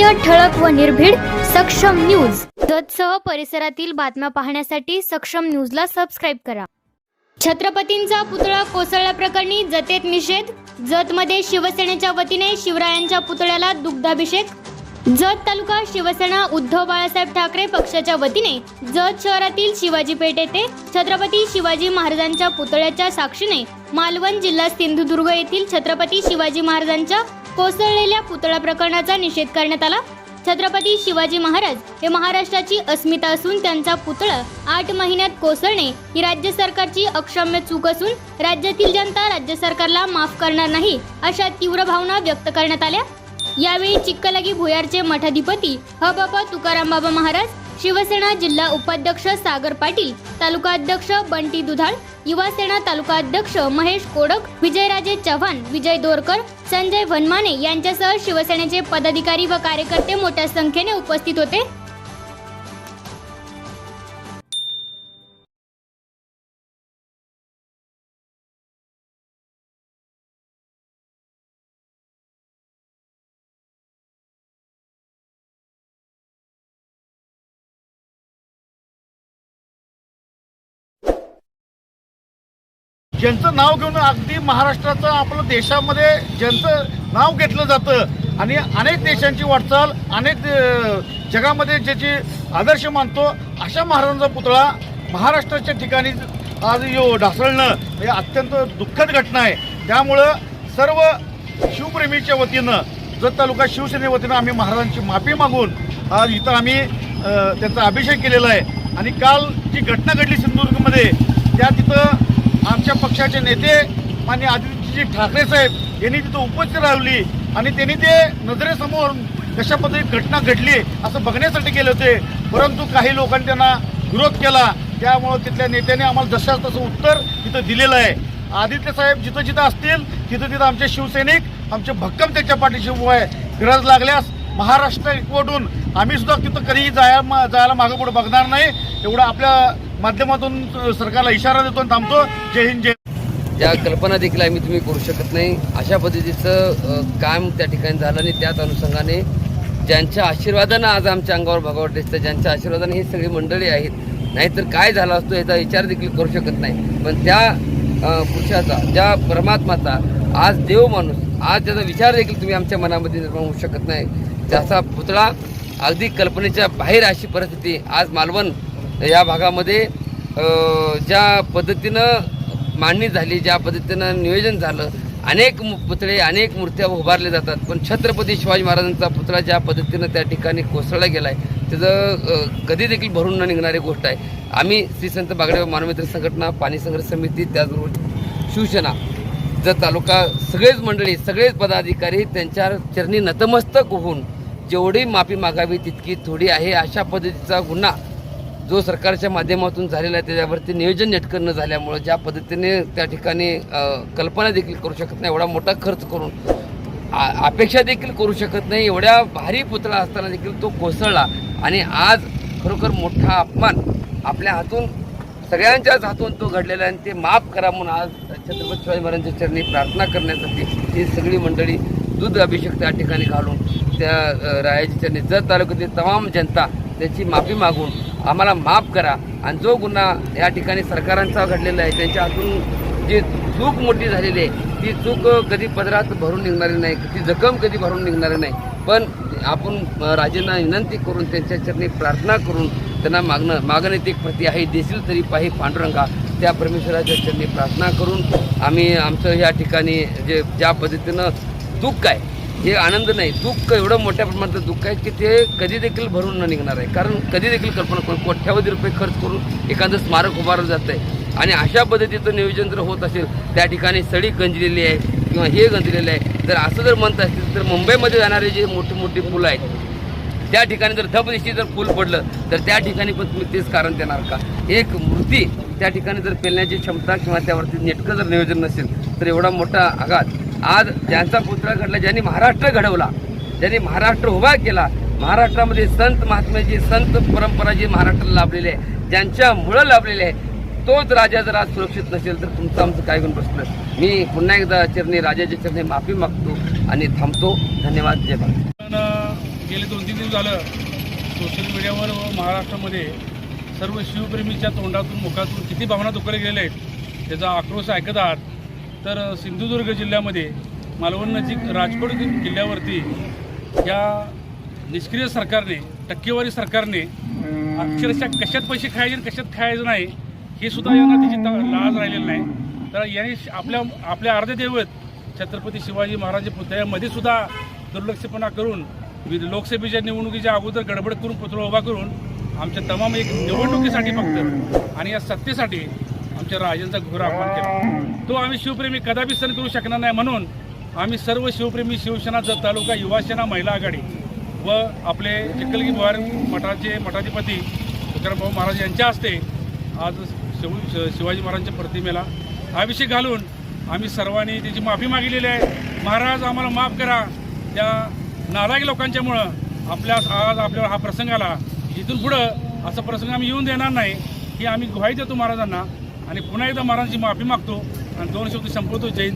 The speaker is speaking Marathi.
सत्य ठळक व निर्भीड सक्षम न्यूज. जतसह परिसरातील बातम्या पाहण्यासाठी सक्षम न्यूजला सबस्क्राईब करा. छत्रपतींचा पुतळा कोसळल्याप्रकरणी जतेत निषेध. जतमध्ये शिवसेनेच्या वतीने शिवरायांच्या पुतळ्याला दुग्धाभिषेक. जत तालुका शिवसेना उद्धव बाळासाहेब ठाकरे पक्षाच्या वतीने जत शहरातील शिवाजी पेठ येथे छत्रपती शिवाजी महाराजांच्या पुतळ्याच्या साक्षीने मालवण जिल्हा सिंधुदुर्ग येथील छत्रपती शिवाजी महाराजांच्या कोसळलेल्या पुतळा प्रकरणाचा निषेध करण्यात आला. छत्रपती शिवाजी महाराज हे महाराष्ट्राची अस्मिता असून त्यांचा पुतळा आठ महिन्यात कोसळणे ही राज्य सरकारची अक्षम्य चूक असून राज्यातील जनता राज्य सरकारला माफ करणार नाही अशा तीव्र भावना व्यक्त करण्यात आल्या. यावेळी चिक्कलगी भुयारचे मठाधिपती ह तुकाराम बाबा महाराज शिवसेना जिल्हा उपाध्यक्ष सागर पाटील तालुका अध्यक्ष बंटी दुधाळ युवासेना तालुका अध्यक्ष महेश कोडक विजयराजे चव्हाण विजय दोरकर संजय वनमाने यांच्यासह शिवसेनेचे पदाधिकारी व कार्यकर्ते मोठ्या संख्येने उपस्थित होते. ज्यांचं नाव घेऊन अगदी महाराष्ट्राचं आपलं देशामध्ये ज्यांचं नाव घेतलं जातं आणि अनेक देशांची वाटचाल अनेक जगामध्ये ज्याची आदर्श मानतो अशा महाराजांचा पुतळा महाराष्ट्राच्या ठिकाणी आज यो ढासळणं हे अत्यंत दुःखद घटना आहे. त्यामुळं सर्व शिवप्रेमीच्या वतीनं जत तालुका शिवसेने वतीनं आम्ही महाराजांची माफी मागून आज इथं आम्ही त्यांचा अभिषेक केलेला आहे. आणि काल जी घटना घडली सिंधुदुर्गमध्ये त्या तिथं पक्षाचे नेते मान्य आदित्यजी ठाकरे साहेब यांनी तिथं उपस्थित राहिली आणि त्यांनी ते नजरेसमोर कशा पद्धतीत घटना घडली असं बघण्यासाठी गेले होते. परंतु काही लोकांनी त्यांना विरोध केला. त्यामुळं तिथल्या नेत्याने आम्हाला जशाच तसं उत्तर तिथं दिलेलं आहे. आदित्य साहेब जिथं जिथं असतील तिथं तिथं आमचे शिवसैनिक आमचे भक्कम त्याच्या पाठीशी उभं आहे. गरज लागल्यास महाराष्ट्र एकवटून आम्ही सुद्धा तिथं कधीही जाया जायला मागं पुढे बघणार नाही. एवढं आपल्या माध्यमातून सरकारला इशारा देतो आणि थांबतो. जय हिंद जय त्या कल्पना देखील आम्ही तुम्ही करू शकत नाही. अशा पद्धतीचं काम त्या ठिकाणी झालं आणि त्याच अनुषंगाने ज्यांच्या आशीर्वादानं आज आमच्या अंगावर भगवत दिसतं ज्यांच्या आशीर्वादाने ही सगळी मंडळी आहेत नाहीतर काय झालं असतो याचा विचार देखील करू शकत नाही. पण त्या पुरुषाचा ज्या परमात्माचा आज देव माणूस आज त्याचा विचार देखील तुम्ही आमच्या मनामध्ये निर्माण होऊ शकत नाही. त्याचा पुतळा अगदी कल्पनेच्या बाहेर अशी परिस्थिती आज मालवण या भागामध्ये ज्या पद्धतीनं मांडणी झाली ज्या पद्धतीनं नियोजन झालं अनेक मु- पुतळे अनेक मूर्त्या उभारले जातात. पण छत्रपती शिवाजी महाराजांचा पुतळा ज्या पद्धतीनं त्या ठिकाणी कोसळला गेला आहे त्याचं कधी देखील भरून न निघणारी गोष्ट आहे. आम्ही श्री संत बागडे मानवमित्र संघटना पाणी संग्रह समिती त्याचबरोबर शिवसेना जर तालुका सगळेच मंडळी सगळेच पदाधिकारी त्यांच्या चरणी नतमस्तक होऊन जेवढी माफी मागावी तितकी थोडी आहे. अशा पद्धतीचा गुन्हा जो सरकारच्या माध्यमातून झालेला आहे त्याच्यावरती नियोजन नेटकं न झाल्यामुळं ज्या पद्धतीने त्या ठिकाणी कल्पना देखील करू शकत नाही एवढा मोठा खर्च करून. आ- अपेक्षा देखील करू शकत नाही एवढ्या भारी पुतळा असताना देखील तो कोसळला. आणि आज खरोखर मोठा अपमान आपल्या हातून सगळ्यांच्याच हातून तो घडलेला आहे आणि ते माफ करा म्हणून आज छत्रपती शिवाजी महाराजांच्या चरणी प्रार्थना करण्यासाठी ही सगळी मंडळी दूध अभिषेक त्या ठिकाणी घालून त्या रायाची चरणी जत तालुक्यातील तमाम जनता त्याची माफी मागून आम्हाला माफ करा. आणि जो गुन्हा या ठिकाणी सरकारांचा घडलेला आहे त्यांच्या हातून जी चूक मोठी झालेली आहे ती चूक कधी पदरात भरून निघणारी नाही ती जखम कधी भरून निघणारी नाही. पण आपण राजेंना विनंती करून त्यांच्या चरणी प्रार्थना करून त्यांना मागणं मागणं एक प्रती आहे देशील तरी पाही पांडुरंगा त्या परमेश्वराच्या चरणी प्रार्थना करून आम्ही आमचं या ठिकाणी जे ज्या पद्धतीनं दुःख आहे हे आनंद नाही. दुःख एवढं मोठ्या प्रमाणात दुःख आहे की ते कधी देखील भरून न निघणार आहे. कारण कधी देखील कल्पना करून कोट्यावधी रुपये खर्च करून एखादं स्मारक उभारलं जात आहे. आणि अशा पद्धतीचं नियोजन जर होत असेल त्या ठिकाणी सडी गंजलेली आहे किंवा हे गंजलेलं आहे जर असं जर म्हणत असतील तर मुंबईमध्ये जाणारे जे मोठे मोठे पुलं आहेत त्या ठिकाणी जर धबदिशी जर पूल पडलं तर त्या ठिकाणी पण तुम्ही तेच कारण देणार का? एक मूर्ती त्या ठिकाणी जर पेलण्याची क्षमता किंवा त्यावरती नेटकं जर नियोजन नसेल तर एवढा मोठा आघात आज ज्यांचा पुतळा घडला ज्यांनी महाराष्ट्र घडवला ज्यांनी महाराष्ट्र उभा केला महाराष्ट्रामध्ये संत महात्म्याची संत परंपरा जी महाराष्ट्राला लाभलेली आहे ज्यांच्या मुळं लाभलेले आहे तोच राजा जर आज सुरक्षित नसेल तर तुमचं आमचं काय गुण प्रश्न मी पुन्हा एकदा चरणी राजाच्या चरणी माफी मागतो आणि थांबतो. धन्यवाद. जय भारत. गेले दोन तीन दिवस झालं सोशल मीडियावर व महाराष्ट्रामध्ये सर्व शिवप्रेमीच्या तोंडातून मुखातून किती भावना दुखले गेलेल्या आहेत त्याचा आक्रोश ऐकत आहात. तर सिंधुदुर्ग जिल्ह्यामध्ये मालवण नजीक राजकोट किल्ल्यावरती या निष्क्रिय सरकारने टक्केवारी सरकारने अक्षरशः कशात पैसे खायचे आणि कशात खायचं नाही हे सुद्धा यांना त्याची लाज राहिलेली नाही. तर यांनी श- आपल्या आपल्या अर्धे दैवत छत्रपती शिवाजी महाराज पुतळ्यामध्ये सुद्धा दुर्लक्षपणा करून लोकसभेच्या निवडणुकीच्या अगोदर गडबड करून पुतळा उभा करून आमच्या तमाम एक निवडणुकीसाठी फक्त आणि या सत्तेसाठी आमच्या राजांचा घोर अपमान केला. तो आम्ही शिवप्रेमी कदापि सहन करू शकणार नाही म्हणून आम्ही सर्व शिवप्रेमी शिवसेना जत तालुका युवासेना महिला आघाडी व आपले चिखलगी बुवार मठाचे मठाधिपती तुकारामभाऊ महाराज यांच्या हस्ते आज शिव शिवाजी महाराजांच्या प्रतिमेला अभिषेक घालून आम्ही सर्वांनी त्याची माफी मागितलेली आहे. महाराज आम्हाला माफ करा. त्या नालायक लोकांच्यामुळं आपल्या आज आपल्यावर हा प्रसंग आला. इथून पुढं असा प्रसंग आम्ही येऊन देणार नाही. की आम्ही ग्वाही देतो महाराजांना. आणि पुन्हा एकदा महाराजांची माफी मागतो आणि दोन शब्द संपवतो. जैन